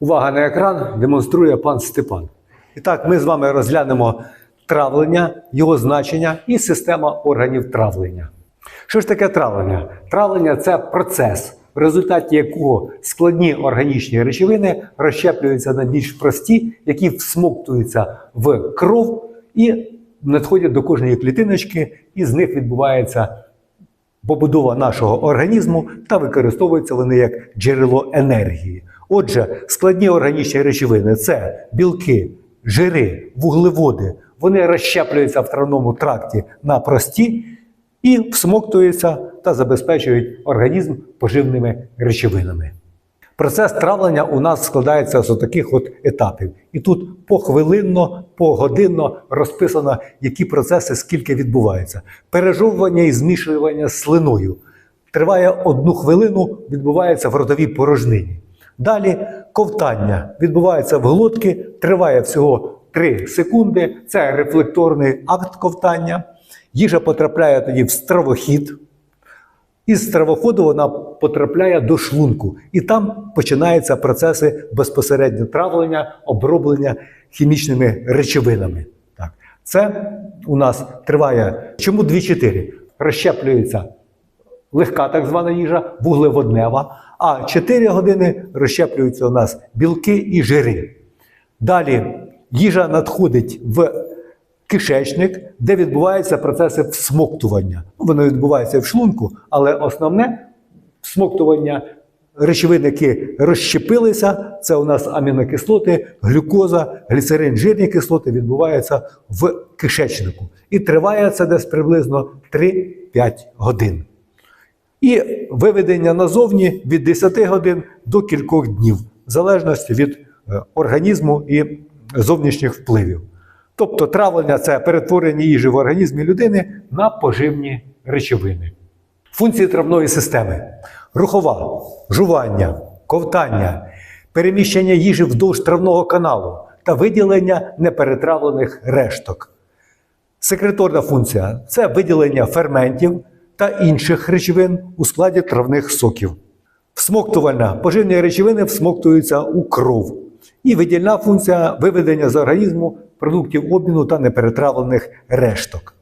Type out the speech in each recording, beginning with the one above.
Увага на екран демонструє пан Степан. І так, ми з вами розглянемо травлення, його значення і система органів травлення. Що ж таке травлення? Травлення це процес, в результаті якого складні органічні речовини розщеплюються на більш прості, які всмоктуються в кров і надходять до кожної клітиночки, і з них відбувається побудова нашого організму та використовуються вони як джерело енергії. Отже, складні органічні речовини це білки, жири, вуглеводи. Вони розщеплюються в травному тракті на прості і всмоктуються та забезпечують організм поживними речовинами. Процес травлення у нас складається з таких от етапів. І тут похвилинно, погодинно розписано, які процеси скільки відбуваються. Пережовування і змішування слиною триває одну хвилину, відбувається в ротовій порожнині. Далі ковтання відбувається в глотки, триває всього 3 секунди. Це рефлекторний акт ковтання. Їжа потрапляє тоді в стравохід. Із стравоходу вона потрапляє до шлунку, і там починаються процеси безпосередньо травлення, оброблення хімічними речовинами. Так. Це у нас триває чому 2-4? Розщеплюється легка так звана їжа, вуглеводнева, а 4 години розщеплюються у нас білки і жири. Далі їжа надходить в кишечник, де відбуваються процеси всмоктування. Воно відбувається в шлунку, але основне всмоктування речовин, які розщепилися, це у нас амінокислоти, глюкоза, гліцерин, жирні кислоти відбуваються в кишечнику. І триває це десь приблизно 3-5 годин. І виведення назовні від 10 годин до кількох днів, в залежності від е, організму і зовнішніх впливів. Тобто травлення це перетворення їжі в організмі людини на поживні речовини. Функції травної системи: рухова, жування, ковтання, переміщення їжі вздовж травного каналу та виділення неперетравлених решток. Секреторна функція це виділення ферментів та інших речовин у складі травних соків. Всмоктувальна поживні речовини всмоктуються у кров. І видільна функція виведення з організму продуктів обміну та неперетравлених решток.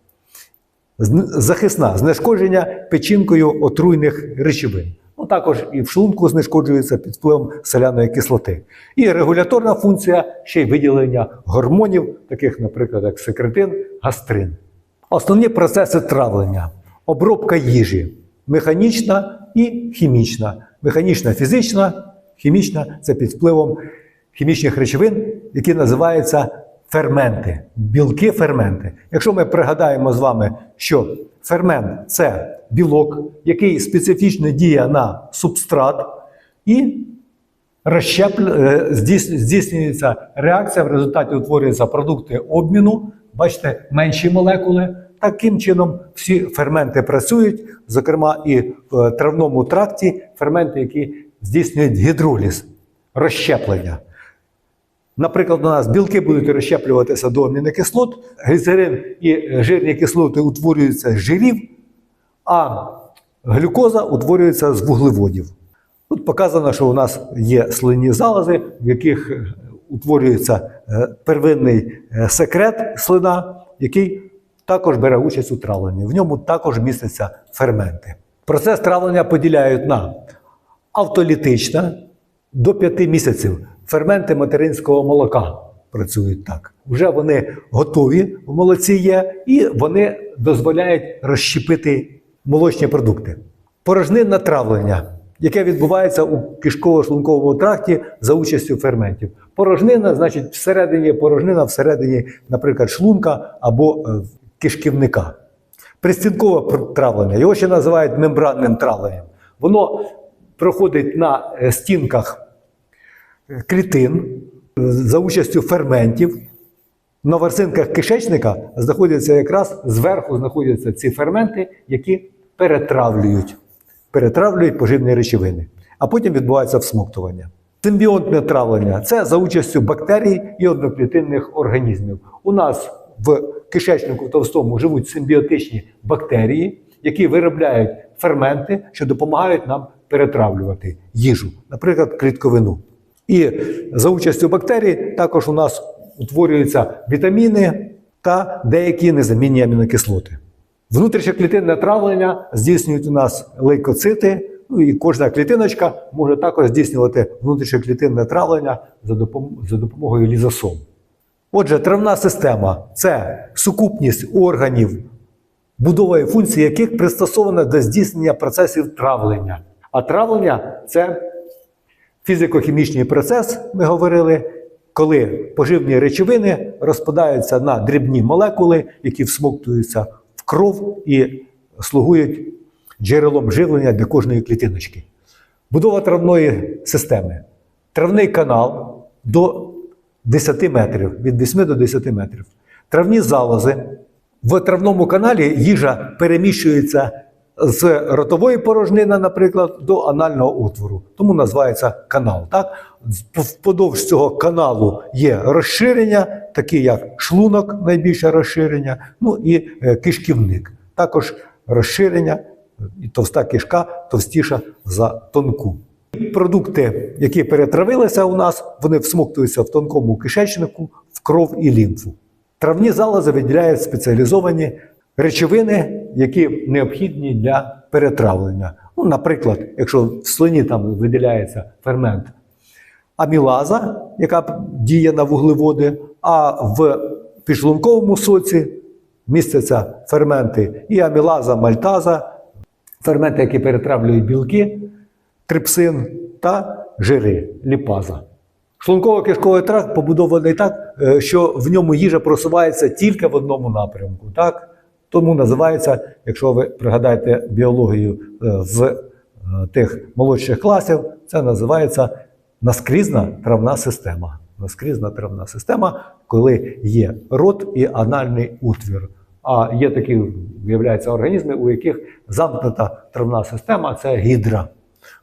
Захисна знешкодження печінкою отруйних речовин. Ну, також і в шлунку знешкоджується під впливом соляної кислоти. І регуляторна функція ще й виділення гормонів, таких, наприклад, як секретин, гастрин. Основні процеси травлення: обробка їжі механічна і хімічна. Механічна фізична, хімічна це під впливом хімічних речовин, які називаються ферменти, білки ферменти. Якщо ми пригадаємо з вами, що фермент це білок, який специфічно діє на субстрат і е, здійснюється реакція, в результаті утворюються продукти обміну, бачите, менші молекули. Таким чином всі ферменти працюють, зокрема і в травному тракті ферменти, які здійснюють гідроліз, розщеплення. Наприклад, у нас білки будуть розщеплюватися до амінокислот, гліцерин і жирні кислоти утворюються з жирів, а глюкоза утворюється з вуглеводів. Тут показано, що у нас є слинні залози, в яких е, утворюється е, первинний е, секрет слина, який також бере участь у травленні. В ньому також містяться ферменти. Процес травлення поділяють на автолітична до 5 місяців. Ферменти материнського молока працюють так. Вже вони готові в молоці є, і вони дозволяють розщепити молочні продукти. Порожнинне травлення, яке відбувається у кишково-шлунковому тракті за участю ферментів. Порожнина, значить, всередині порожнина, всередині, наприклад, шлунка або е, кишківника. Пристінкове травлення, його ще називають мембранним травленням. Воно проходить на е, стінках клітин за участю ферментів. На ворсинках кишечника знаходяться якраз зверху знаходяться ці ферменти, які перетравлюють, перетравлюють поживні речовини. А потім відбувається всмоктування. Симбіонтне травлення це за участю бактерій і одноклітинних організмів. У нас в кишечнику товстому живуть симбіотичні бактерії, які виробляють ферменти, що допомагають нам перетравлювати їжу, наприклад, клітковину. І за участю бактерій також у нас утворюються вітаміни та деякі незамінні амінокислоти. Внутрішньоклітинне травлення здійснюють у нас лейкоцити, ну і кожна клітиночка може також здійснювати внутрішньоклітинне травлення за допом- за допомогою лізосом. Отже, травна система це сукупність органів, будова і функції яких пристосована до здійснення процесів травлення. А травлення це фізико-хімічний процес, ми говорили, коли поживні речовини розпадаються на дрібні молекули, які всмоктуються в кров і слугують джерелом живлення для кожної клітиночки. Будова травної системи. Травний канал до 10 метрів, від 8 до 10 метрів. Травні залози. В травному каналі їжа переміщується з ротової порожнини, наприклад, до анального отвору. Тому називається канал. Так? Вподовж цього каналу є розширення, такі як шлунок, найбільше розширення, ну і е, кишківник. Також розширення, товста кишка товстіша за тонку. Продукти, які перетравилися у нас, вони всмоктуються в тонкому кишечнику, в кров і лімфу. Травні залози виділяють спеціалізовані речовини, які необхідні для перетравлення. Ну, наприклад, якщо в слині там виділяється фермент амілаза, яка діє на вуглеводи, а в підшлунковому соці містяться ферменти і амілаза, мальтаза, ферменти, які перетравлюють білки, трипсин та жири, ліпаза. Шлунково-кишковий тракт побудований так, е, що в ньому їжа просувається тільки в одному напрямку. Так? Тому називається, якщо ви пригадаєте біологію е, з е, тих молодших класів, це називається наскрізна травна система. Наскрізна травна система, коли є рот і анальний утвір. А є такі, виявляються, організми, у яких замкнута травна система це гідра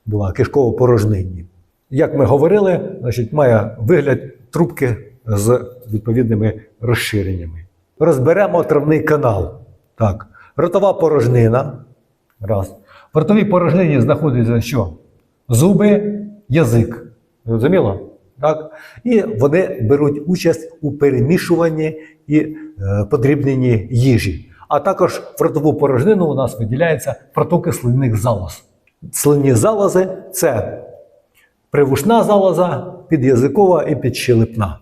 була кишково-порожнинні. Як ми говорили, значить, має вигляд трубки з відповідними розширеннями. Розберемо травний канал. Так. Ротова порожнина. Раз. В ротовій порожнині знаходиться що? Зуби, язик. Зрозуміло? Так? І вони беруть участь у перемішуванні і е, подрібненні їжі. А також в ротову порожнину у нас виділяються протоки слинних залоз. Слинні залози це привушна залоза, підязикова і підщелепна.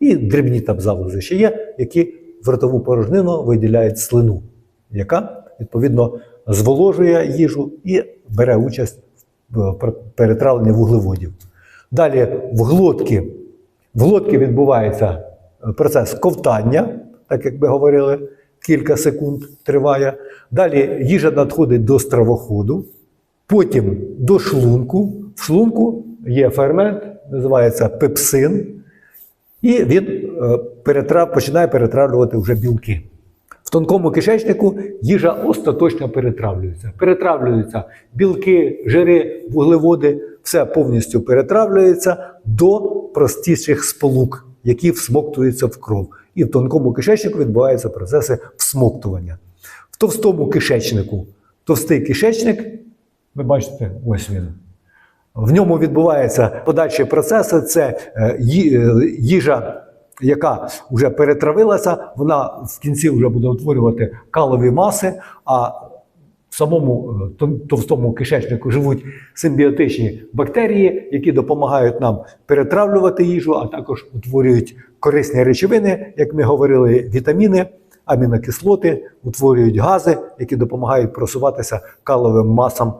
І дрібні там залози ще є, які в ротову порожнину виділяють слину, яка відповідно зволожує їжу і бере участь в пер- перетравленні вуглеводів. Далі в глотки. В глотки відбувається е, процес ковтання, так як ми говорили, кілька секунд триває. Далі їжа надходить до стравоходу, потім до шлунку. В шлунку є фермент, називається пепсин, і він е, перетрав, починає перетравлювати вже білки. Тонкому кишечнику їжа остаточно перетравлюється. Перетравлюються білки, жири, вуглеводи, все повністю перетравлюється до простіших сполук, які всмоктуються в кров. І в тонкому кишечнику відбуваються процеси всмоктування. В товстому кишечнику товстий кишечник, ви бачите, ось він. В ньому відбуваються подальші процеси. Це е, е, їжа, яка вже перетравилася, вона в кінці вже буде утворювати калові маси, а в самому е, товстому кишечнику живуть симбіотичні бактерії, які допомагають нам перетравлювати їжу, а також утворюють корисні речовини, як ми говорили, вітаміни, амінокислоти, утворюють гази, які допомагають просуватися каловим масам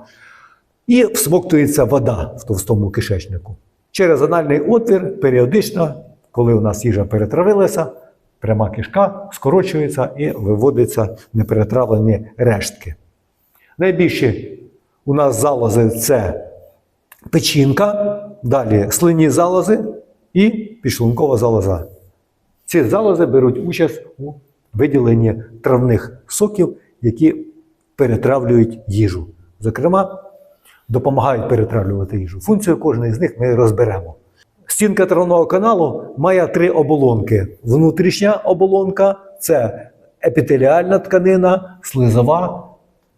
і всмоктується вода в товстому кишечнику. Через анальний отвір періодично, коли у нас їжа перетравилася, пряма кишка скорочується і виводиться неперетравлені рештки. Найбільші у нас залози це печінка, далі слинні залози і підшлункова залоза. Ці залози беруть участь у виділенні травних соків, які перетравлюють їжу. Зокрема, допомагають перетравлювати їжу. Функцію кожної з них ми розберемо. Стінка травного каналу має три оболонки. Внутрішня оболонка це епітеліальна тканина, слизова,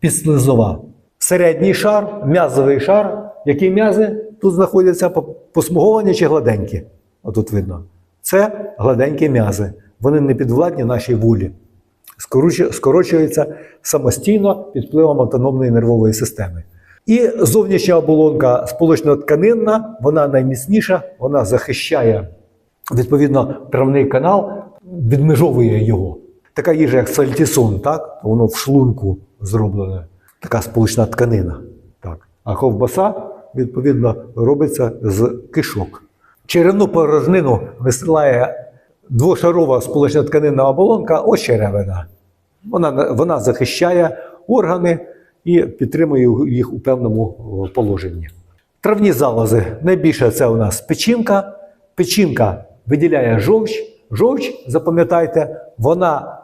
підслизова. Середній шар, м'язовий шар. Які м'язи? тут знаходяться по- посмуговані чи гладенькі. Отут видно. Це гладенькі м'язи. Вони не підвладні нашій. Скорочу- Скорочуються самостійно під впливом автономної нервової системи. І зовнішня оболонка сполучно-тканинна, вона найміцніша, вона захищає відповідно травний канал, відмежовує його. Така їжа, як сальтісон, так? воно в шлунку зроблене, така сполучна тканина. Так. А ковбаса, відповідно, робиться з кишок. Черевну порожнину висилає двошарова сполучна тканинна оболонка, ось черевина. Вона, вона захищає органи і підтримує їх у певному положенні. Травні залози. Найбільше це у нас печінка. Печінка виділяє жовч. Жовч, запам'ятайте, вона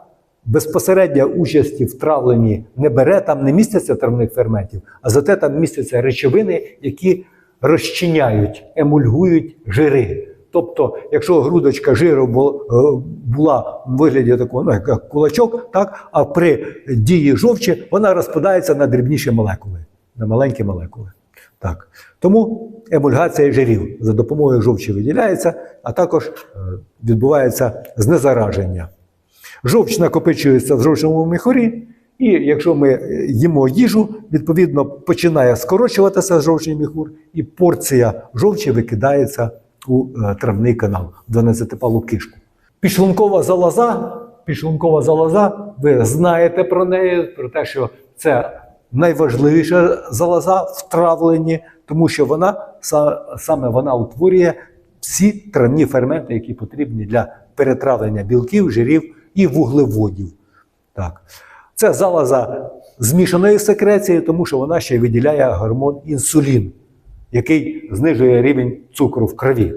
безпосередньо участі в травленні не бере, там не містяться травних ферментів, а зате там містяться речовини, які розчиняють, емульгують жири. Тобто, якщо грудочка жиру е, була в вигляді такого, ну, як кулачок, так, а при дії жовчі вона розпадається на дрібніші молекули, на маленькі молекули. Так. Тому емульгація жирів за допомогою жовчі виділяється, а також е, відбувається знезараження. Жовч накопичується в жовчному міхурі, і якщо ми е, їмо їжу, відповідно починає скорочуватися жовчний міхур, і порція жовчі викидається у е, травний канал, в 12-палу кишку. Підшлункова залоза, підшлункова залоза, ви знаєте про неї, про те, що це найважливіша залоза в травленні, тому що вона саме вона утворює всі травні ферменти, які потрібні для перетравлення білків, жирів і вуглеводів. Так. Це залоза змішаної секреції, тому що вона ще виділяє гормон інсулін, який знижує рівень цукру в крові.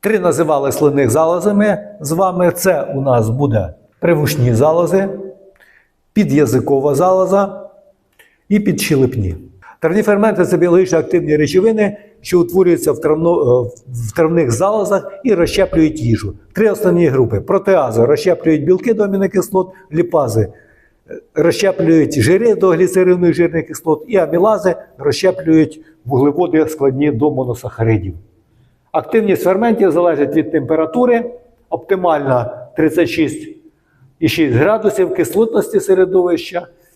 Три називали слинних залозами з вами. Це у нас буде привушні залози, під'язикова залоза і підщелепні. Травні ферменти це біологічно активні речовини, що утворюються в, травно, е, в травних залозах і розщеплюють їжу. Три основні групи: протеази розщеплюють білки до амінокислот, ліпази е, розщеплюють жири до гліцерину жирних кислот, і амілази розщеплюють вуглеводи складні до моносахаридів. Активність ферментів залежить від температури, оптимальна 36,6 градусів кислотності середовища